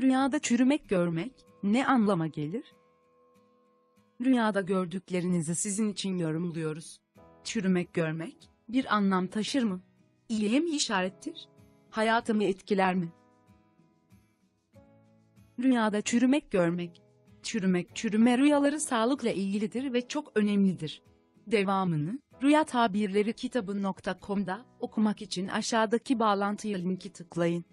Rüyada çürümek görmek ne anlama gelir? Rüyada gördüklerinizi sizin için yorumluyoruz. Çürümek görmek bir anlam taşır mı? İyiye mi işarettir? Hayatımı etkiler mi? Rüyada çürümek görmek. Çürümek çürüme rüyaları sağlıkla ilgilidir ve çok önemlidir. Devamını Rüya Tabirleri kitabı.com'da okumak için aşağıdaki bağlantıya linki tıklayın.